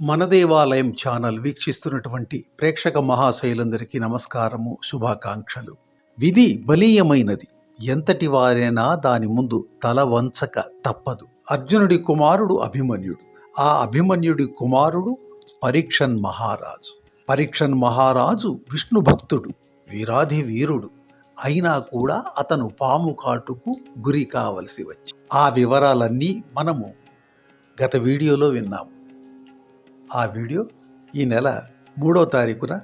మన దేవాలయం ఛానల్ వీక్షిస్తున్నటువంటి ప్రేక్షక మహాశైలందరికీ నమస్కారము శుభాకాంక్షలు. విధి బలీయమైనది. ఎంతటి వారైనా దాని ముందు తల వంచక తప్పదు. అర్జునుడి కుమారుడు అభిమన్యుడు. ఆ అభిమన్యుడి కుమారుడు పరీక్షన్ మహారాజు. పరీక్షన్ మహారాజు విష్ణు భక్తుడు వీరాధి వీరుడు. అయినా కూడా అతను పాము కాటుకు గురి కావలసి వచ్చి. ఆ వివరాలన్నీ మనము గత వీడియోలో విన్నాము. ఆ వీడియో ఈ నెల మూడో తారీఖున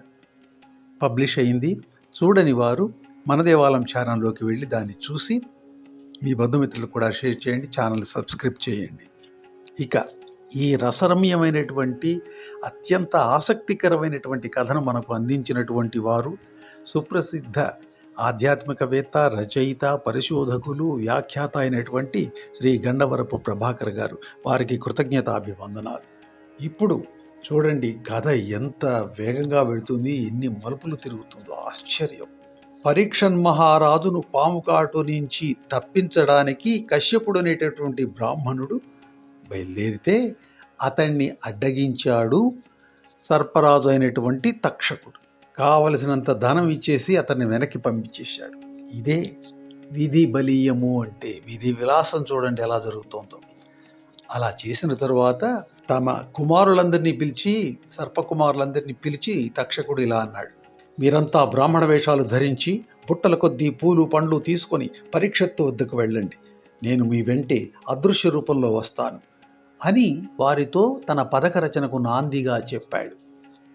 పబ్లిష్ అయింది. చూడని వారు మన దేవాలయం ఛానల్లోకి వెళ్ళి దాన్ని చూసి మీ బంధుమిత్రులకు కూడా షేర్ చేయండి ఛానల్ సబ్స్క్రైబ్ చేయండి. ఇక ఈ రసరమ్యమైనటువంటి అత్యంత ఆసక్తికరమైనటువంటి కథను మనకు అందించినటువంటి వారు సుప్రసిద్ధ ఆధ్యాత్మికవేత్త రచయిత పరిశోధకులు వ్యాఖ్యాత అయినటువంటి శ్రీ గండవరపు ప్రభాకర్ గారు. వారికి కృతజ్ఞతాభివందనాలు. ఇప్పుడు చూడండి కథ ఎంత వేగంగా వెళుతుంది ఎన్ని మలుపులు తిరుగుతుందో ఆశ్చర్యం. పరీక్షన్ మహారాజును పాము కాటు నుంచి తప్పించడానికి కశ్యపుడు అనేటటువంటి బ్రాహ్మణుడు బయలుదేరితే అతన్ని అడ్డగించాడు సర్పరాజు అయినటువంటి తక్షకుడు. కావలసినంత ధనం ఇచ్చేసి అతన్ని వెనక్కి పంపించేశాడు. ఇదే విధి బలీయము అంటే విధి విలాసం చూడండి ఎలా జరుగుతుందో. అలా చేసిన తరువాత తమ కుమారులందరినీ పిలిచి సర్పకుమారులందరినీ పిలిచి తక్షకుడు ఇలా అన్నాడు. మీరంతా బ్రాహ్మణ వేషాలు ధరించి బుట్టల కొద్దీ పూలు పండ్లు తీసుకొని పరీక్షత్తు వద్దకు వెళ్ళండి. నేను మీ వెంటే అదృశ్య రూపంలో వస్తాను అని వారితో తన పథక రచనకు నాందిగా చెప్పాడు.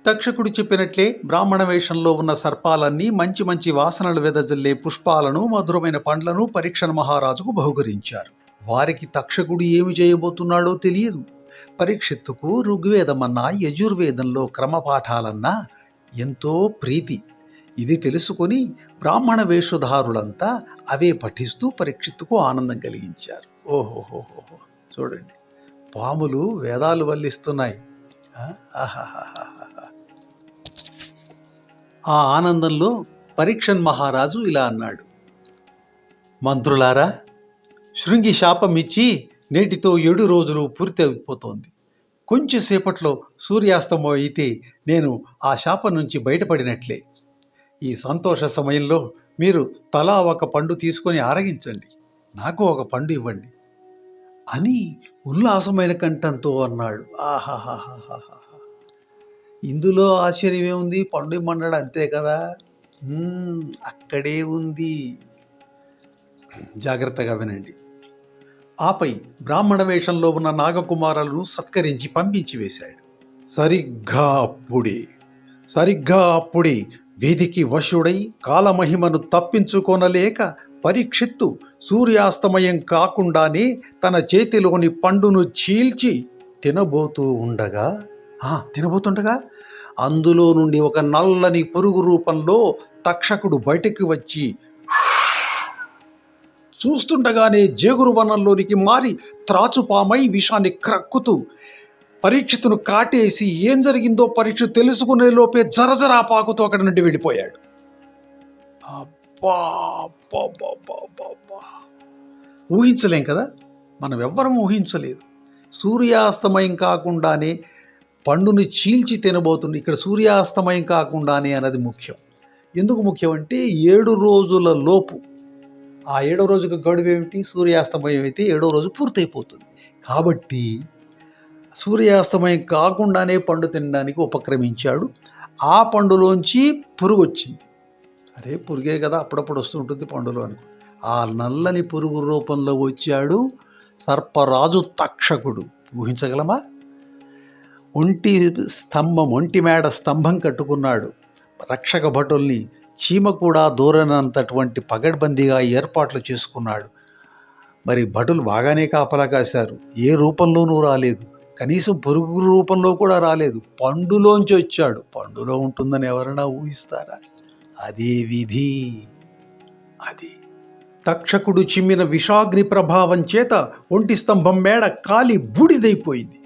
తక్షకుడు చెప్పినట్లే బ్రాహ్మణ వేషంలో ఉన్న సర్పాలన్నీ మంచి మంచి వాసనలు వెదజల్లే పుష్పాలను మధురమైన పండ్లను పరీక్షణ మహారాజుకు బహుకరించారు. వారికి తక్షకుడు ఏమి చేయబోతున్నాడో తెలియదు. పరీక్షిత్తుకు ఋగ్వేదమన్నా యజుర్వేదంలో క్రమపాఠాలన్నా ఎంతో ప్రీతి. ఇది తెలుసుకొని బ్రాహ్మణ వేషధారులంతా అవే పఠిస్తూ పరీక్షిత్తుకు ఆనందం కలిగించారు. ఓహోహోహో చూడండి. పాములు వేదాలు వల్లిస్తున్నాయి. ఆ, ఆ ఆనందంలో పరీక్షన్ మహారాజు ఇలా అన్నాడు. మంత్రులారా శృంగి శాపం ఇచ్చి నేటితో ఏడు రోజులు పూర్తి అయిపోతోంది కొంచెం సేపట్లో సూర్యాస్తమం అయితే నేను ఆ శాపం నుంచి బయటపడినట్లే. ఈ సంతోష సమయంలో మీరు తలా ఒక పండు తీసుకొని ఆరగించండి. నాకు ఒక పండు ఇవ్వండి. అని ఉల్లాసమైన కంఠంతో అన్నాడు. ఆహాహాహాహా ఇందులో ఆశ్చర్యం ఏముంది? పండు ఇమ్మన్నాడు అంతే కదా? అక్కడే ఉంది. జాగ్రత్తగా వినండి. ఆపై బ్రాహ్మణ వేషంలో ఉన్న నాగకుమారులను సత్కరించి పంపించి వేశాడు. సరిగ్గా అప్పుడే సరిగ్గా అప్పుడే వీధికి వశుడై కాలమహిమను తప్పించుకొనలేక పరీక్షిత్తు సూర్యాస్తమయం కాకుండానే తన చేతిలోని పండును చీల్చి తినబోతూ ఉండగా ఆ, తినబోతుండగా? అందులో నుండి ఒక నల్లని పురుగు రూపంలో తక్షకుడు బయటికి వచ్చి చూస్తుండగానే జేగురు వనంలోనికి మారి త్రాచుపామై విషాన్ని క్రక్కుతూ పరీక్షితును కాటేసి ఏం జరిగిందో పరీక్ష తెలుసుకునే లోపే జరజరా పాకుతూ అక్కడి నుండి వెళ్ళిపోయాడు. అబ్బా ఊహించలేం కదా? మనం ఎవ్వరం ఊహించలేదు. సూర్యాస్తమయం కాకుండానే పండుని చీల్చి తినబోతుంది. ఇక్కడ సూర్యాస్తమయం కాకుండానే అన్నది ముఖ్యం. ఎందుకు ముఖ్యం అంటే ఏడు రోజుల లోపు ఆ ఏడో రోజుకి గడువు ఏమిటి? సూర్యాస్తమయం అయితే ఏడో రోజు పూర్తయిపోతుంది. కాబట్టి సూర్యాస్తమయం కాకుండానే పండు తినడానికి ఉపక్రమించాడు. ఆ పండులోంచి పురుగు వచ్చింది. అరే పురుగే కదా అప్పుడప్పుడు వస్తుంటుంది పండులో అని. ఆ నల్లని పురుగు రూపంలో వచ్చాడు సర్పరాజు తక్షకుడు. ఊహించగలమా? ఒంటి స్తంభం ఒంటి మేడ స్తంభం కట్టుకున్నాడు. రక్షక భటుల్ని చీమ కూడా దూరనంతటువంటి పగడ్బందీగా ఏర్పాట్లు చేసుకున్నాడు. మరి భటులు బాగానే కాపలా కాశారు. ఏ రూపంలోనూ రాలేదు. కనీసం పురుగు రూపంలో కూడా రాలేదు. పండులోంచి వచ్చాడు. పండులో ఉంటుందని ఎవరైనా ఊహిస్తారా? అదే విధి. అది. తక్షకుడు చిమ్మిన విషాగ్ని ప్రభావం చేత ఒంటి స్తంభం మేడ కాలి బూడిదైపోయింది.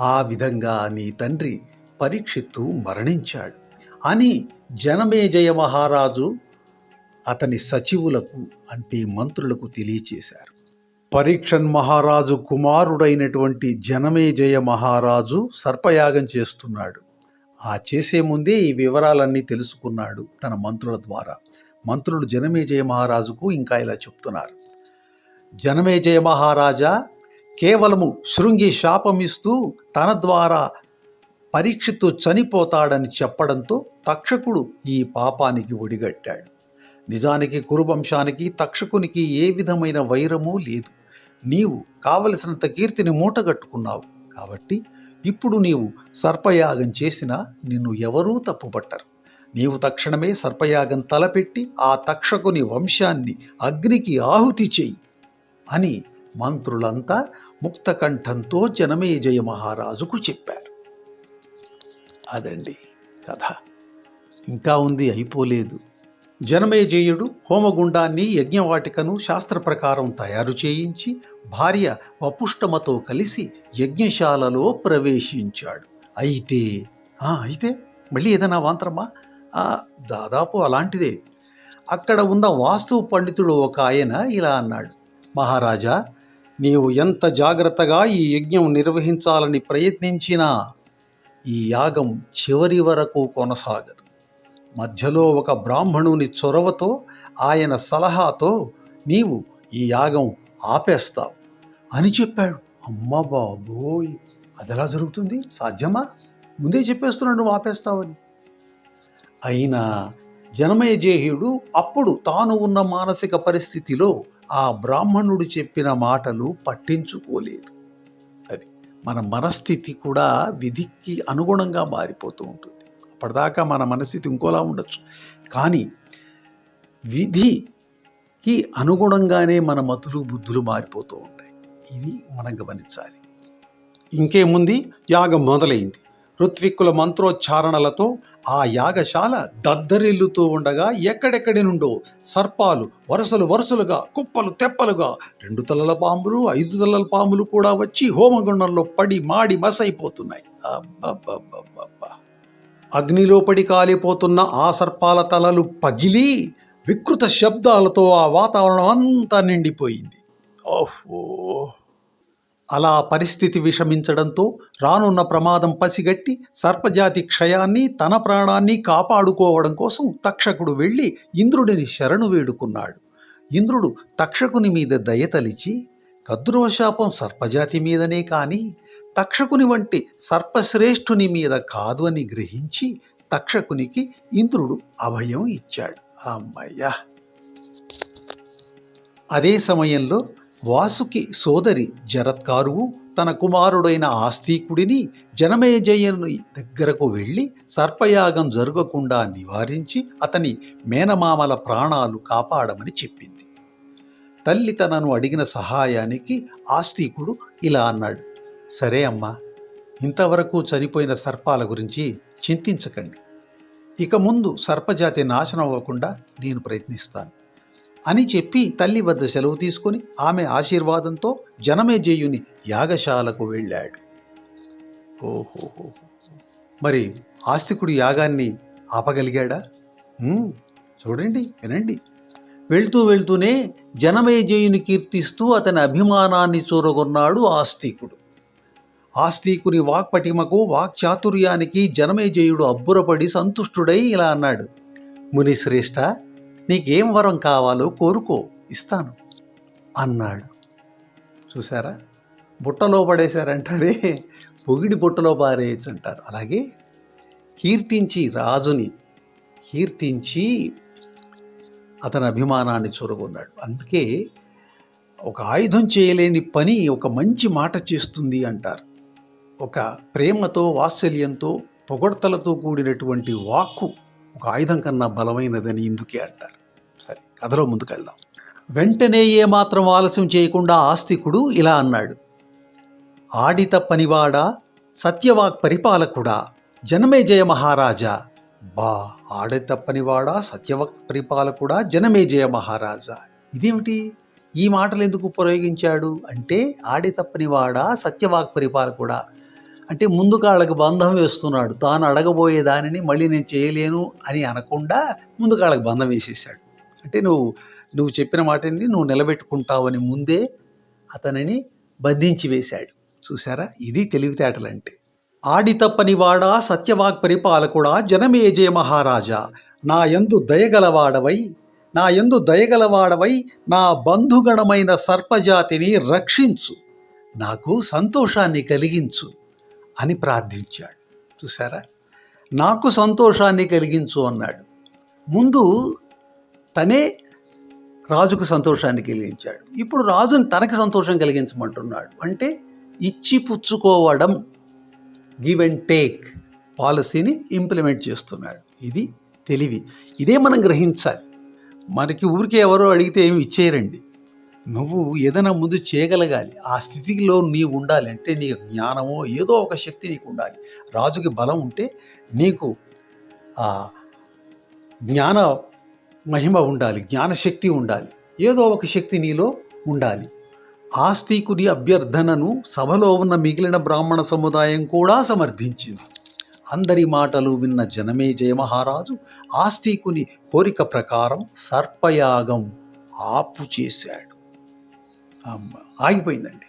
ఆ విధంగా నీ తండ్రి పరీక్షిత్తు మరణించాడు. అని జనమేజయ మహారాజు అతని సచివులకు అంటే మంత్రులకు తెలియచేశారు. పరీక్షన్ మహారాజు కుమారుడైనటువంటి జనమేజయ మహారాజు సర్పయాగం చేస్తున్నాడు. ఆ చేసే ముందే ఈ వివరాలన్నీ తెలుసుకున్నాడు తన మంత్రుల ద్వారా. మంత్రులు జనమేజయ మహారాజుకు ఇంకా ఇలా చెప్తున్నారు. జనమేజయ మహారాజా కేవలము శృంగి శాపమిస్తూ తన ద్వారా పరీక్షతో చనిపోతాడని చెప్పడంతో తక్షకుడు ఈ పాపానికి ఒడిగట్టాడు. నిజానికి కురువంశానికి తక్షకునికి ఏ విధమైన వైరమూ లేదు. నీవు కావలసినంత కీర్తిని మూటగట్టుకున్నావు కాబట్టి ఇప్పుడు నీవు సర్పయాగం చేసినా నిన్ను ఎవరూ తప్పుపట్టరు. నీవు తక్షణమే సర్పయాగం తలపెట్టి ఆ తక్షకుని వంశాన్ని అగ్నికి ఆహుతి చేయి అని మంత్రులంతా ముక్తకంఠంతో జనమేజయ మహారాజుకు చెప్పారు. అదండి కథ. ఇంకా ఉంది అయిపోలేదు. జనమేజయుడు హోమగుండాన్ని యజ్ఞవాటికను శాస్త్ర ప్రకారం తయారు చేయించి భార్య వపుష్టమతో కలిసి యజ్ఞశాలలో ప్రవేశించాడు. అయితే అయితే మళ్ళీ ఏదైనా వాంతరమా? దాదాపు అలాంటిదే. అక్కడ ఉన్న వాస్తు పండితుడు ఒక ఆయన ఇలా అన్నాడు. మహారాజా నీవు ఎంత జాగ్రత్తగా ఈ యజ్ఞం నిర్వహించాలని ప్రయత్నించినా ఈ యాగం చివరి వరకు కొనసాగదు. మధ్యలో ఒక బ్రాహ్మణుని చొరవతో ఆయన సలహాతో నీవు ఈ యాగం ఆపేస్తావు అని చెప్పాడు. అమ్మ బాబోయ్! అదెలా జరుగుతుంది? సాధ్యమా? ముందే చెప్పేస్తున్నాడు నువ్వు ఆపేస్తావని. అయినా జనమేజేయుడు అప్పుడు తాను ఉన్న మానసిక పరిస్థితిలో ఆ బ్రాహ్మణుడు చెప్పిన మాటలు పట్టించుకోలేదు. మన మనస్థితి కూడా విధికి అనుగుణంగా మారిపోతూ ఉంటుంది. అప్పటిదాకా మన మనస్థితి ఇంకోలా ఉండొచ్చు. కానీ విధికి అనుగుణంగానే మన మతులు బుద్ధులు మారిపోతూ ఉంటాయి. ఇది మనం గమనించాలి. ఇంకేముంది? యాగం మొదలైంది. ఋత్విక్కుల మంత్రోచ్చారణలతో ఆ యాగశాల దద్దరిల్లుతూ ఉండగా ఎక్కడెక్కడి నుండో సర్పాలు వరుసలు వరుసలుగా కుప్పలు తెప్పలుగా రెండు తలల పాములు ఐదు తలల పాములు కూడా వచ్చి హోమగుండంలో పడి మాడి మసైపోతున్నాయి. అగ్నిలో పడి కాలిపోతున్న ఆ సర్పాల తలలు పగిలి వికృత శబ్దాలతో ఆ వాతావరణం అంతా నిండిపోయింది. ఓహో! అలా పరిస్థితి విషమించడంతో రానున్న ప్రమాదం పసిగట్టి సర్పజాతి క్షయాన్ని తన ప్రాణాన్ని కాపాడుకోవడం కోసం తక్షకుడు వెళ్ళి ఇంద్రుడిని శరణు వేడుకున్నాడు. ఇంద్రుడు తక్షకుని మీద దయతలిచి కద్రువశాపం సర్పజాతి మీదనే కానీ తక్షకుని వంటి సర్పశ్రేష్ఠుని మీద కాదు అని గ్రహించి తక్షకునికి ఇంద్రుడు అభయం ఇచ్చాడు. అమ్మయ్యా! అదే సమయంలో వాసుకి సోదరి జరత్కారువు తన కుమారుడైన ఆస్తికుడిని జనమేజయుని దగ్గరకు వెళ్ళి సర్పయాగం జరగకుండా నివారించి అతని మేనమామల ప్రాణాలు కాపాడమని చెప్పింది. తల్లి తనను అడిగిన సహాయానికి ఆస్తికుడు ఇలా అన్నాడు సరే అమ్మా ఇంతవరకు చనిపోయిన సర్పాల గురించి చింతించకండి. ఇక ముందు సర్పజాతి నాశనం అవ్వకుండా నేను ప్రయత్నిస్తాను. అని చెప్పి తల్లి వద్ద సెలవు తీసుకొని ఆమె ఆశీర్వాదంతో జనమేజేయుని యాగశాలకు వెళ్ళాడు. ఓహో. మరి ఆస్తికుడు యాగాన్ని ఆపగలిగాడా? చూడండి వినండి. వెళ్తూ వెళ్తూనే జనమేజయుని కీర్తిస్తూ అతని అభిమానాన్ని చూరగొన్నాడు ఆస్తికుడు. ఆస్తికుని వాక్పటిమకు వాక్చాతుర్యానికి జనమేజయుడు అబ్బురపడి సంతుష్టుడై ఇలా అన్నాడు. మునిశ్రేష్ఠ నీకేం వరం కావాలో కోరుకో ఇస్తాను అన్నాడు. చూసారా బుట్టలో పడేశారంటారే పొగిడి బుట్టలో పారేయచ్చు అంటారు అలాగే కీర్తించి రాజుని కీర్తించి అతని అభిమానాన్ని చూరగొన్నాడు. అందుకే ఒక ఆయుధం చేయలేని పని ఒక మంచి మాట చేస్తుంది అంటారు. ఒక ప్రేమతో వాత్సల్యంతో పొగడ్తలతో కూడినటువంటి వాక్కు ఒక ఆయుధం కన్నా బలమైనదని ఇందుకే అంటారు. సరే కథలో ముందుకెళ్దాం. వెంటనే ఏమాత్రం ఆలస్యం చేయకుండా ఆస్తికుడు ఇలా అన్నాడు. ఆడిత పనివాడా సత్యవాక్ పరిపాలకుడా జనమేజయ మహారాజా. బా ఆడిత పనివాడా సత్యవాక్ పరిపాలకుడా జనమేజయ మహారాజా. ఇదేమిటి? ఈ మాటలు ఎందుకు ప్రయోగించాడు? అంటే ఆడి తప్పనివాడా సత్యవాక్ పరిపాలకుడా. అంటే ముందు కాళ్ళకి బంధం వేస్తున్నాడు. తాను అడగబోయే దానిని మళ్ళీ నేను చేయలేను అని అనకుండా ముందు కాళ్ళకి బంధం వేసేసాడు అంటే నువ్వు నువ్వు చెప్పిన మాటని నువ్వు నిలబెట్టుకుంటావని ముందే అతనిని బంధించి వేశాడు. చూసారా ఇది తెలివితేటలంటే. ఆడి తప్పని వాడా సత్యవాక్ పరిపాలకుడా జనమేజయ మహారాజా. నా యందు దయగలవాడవై నా యందు దయగలవాడవై నా బంధుగణమైన సర్పజాతిని రక్షించు. నాకు సంతోషాన్ని కలిగించు అని ప్రార్థించాడు. చూసారా నాకు సంతోషాన్ని కలిగించు అన్నాడు. ముందు తనే రాజుకు సంతోషాన్ని కలిగించాడు ఇప్పుడు రాజుని తనకి సంతోషం కలిగించమంటున్నాడు. అంటే ఇచ్చి పుచ్చుకోవడం గివ్ అండ్ టేక్ పాలసీని ఇంప్లిమెంట్ చేస్తున్నాడు. ఇది తెలివి. ఇదే మనం గ్రహించాలి. మనకి ఊరికే ఎవరో అడిగితే ఏమి ఇచ్చేయరండి. నువ్వు ఏదైనా ముందు చేయగలగాలి. ఆ స్థితిలో నీవు ఉండాలి. అంటే నీకు జ్ఞానమో ఏదో ఒక శక్తి నీకు ఉండాలి. రాజుకి బలం ఉంటే నీకు జ్ఞాన మహిమ ఉండాలి జ్ఞానశక్తి ఉండాలి. ఏదో ఒక శక్తి నీలో ఉండాలి. ఆస్తికుని అభ్యర్థనను సభలో ఉన్న మిగిలిన బ్రాహ్మణ సముదాయం కూడా సమర్థించింది. అందరి మాటలు విన్న జనమే జయమహారాజు ఆస్తికుని కోరిక ప్రకారం సర్పయాగం ఆపు చేశాడు. ఆగిపోయిందండి.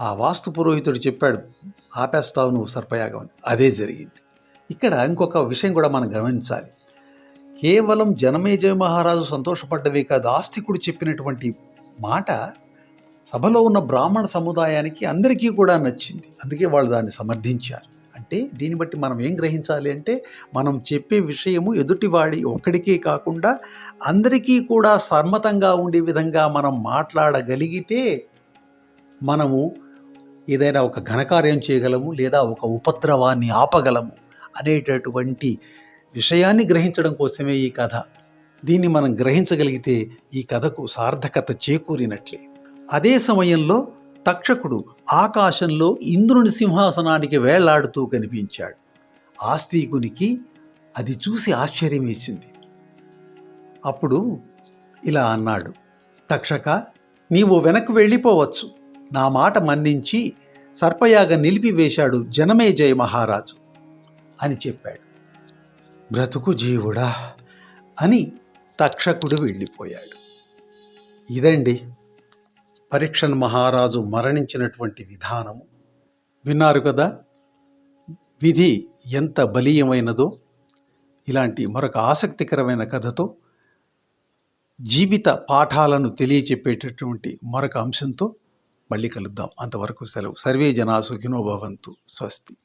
ఆ వాస్తు పురోహితుడు చెప్పాడు ఆపేస్తావు నువ్వు సర్పయాగం. అని అదే జరిగింది. ఇక్కడ ఇంకొక విషయం కూడా మనం గమనించాలి. కేవలం జనమేజయ మహారాజు సంతోషపడ్డవే కాదు ఆస్తికుడు చెప్పినటువంటి మాట సభలో ఉన్న బ్రాహ్మణ సముదాయానికి అందరికీ కూడా నచ్చింది. అందుకే వాళ్ళు దాన్ని సమర్థించారు. అంటే దీన్ని బట్టి మనం ఏం గ్రహించాలి అంటే మనం చెప్పే విషయము ఎదుటివాడి ఒక్కడికే కాకుండా అందరికీ కూడా సమ్మతంగా ఉండే విధంగా మనం మాట్లాడగలిగితే మనము ఏదైనా ఒక ఘనకార్యం చేయగలము లేదా ఒక ఉపద్రవాన్ని ఆపగలము అనేటటువంటి విషయాన్ని గ్రహించడం కోసమే ఈ కథ. దీన్ని మనం గ్రహించగలిగితే ఈ కథకు సార్థకత చేకూరినట్లే. అదే సమయంలో తక్షకుడు ఆకాశంలో ఇంద్రుని సింహాసనానికి వేళ్ళాడుతూ కనిపించాడు. ఆస్తికునికి అది చూసి ఆశ్చర్యం వేసింది అప్పుడు ఇలా అన్నాడు తక్షక నీవు వెనక్కి వెళ్ళిపోవచ్చు. నా మాట మన్నించి సర్పయాగ నిలిపివేశాడు జనమే జయ మహారాజు అని చెప్పాడు. బ్రతుకు జీవుడా అని తక్షకుడు వెళ్ళిపోయాడు. ఇదండి పరీక్షన్ మహారాజు మరణించినటువంటి విధానము విన్నారు కదా విధి ఎంత బలీయమైనదో ఇలాంటి మరొక ఆసక్తికరమైన కథతో జీవిత పాఠాలను తెలియచెప్పేటటువంటి మరొక అంశంతో మళ్ళీ కలుద్దాం. అంతవరకు సెలవు. సర్వే జనా సుఖినో భవంతు. స్వస్తి.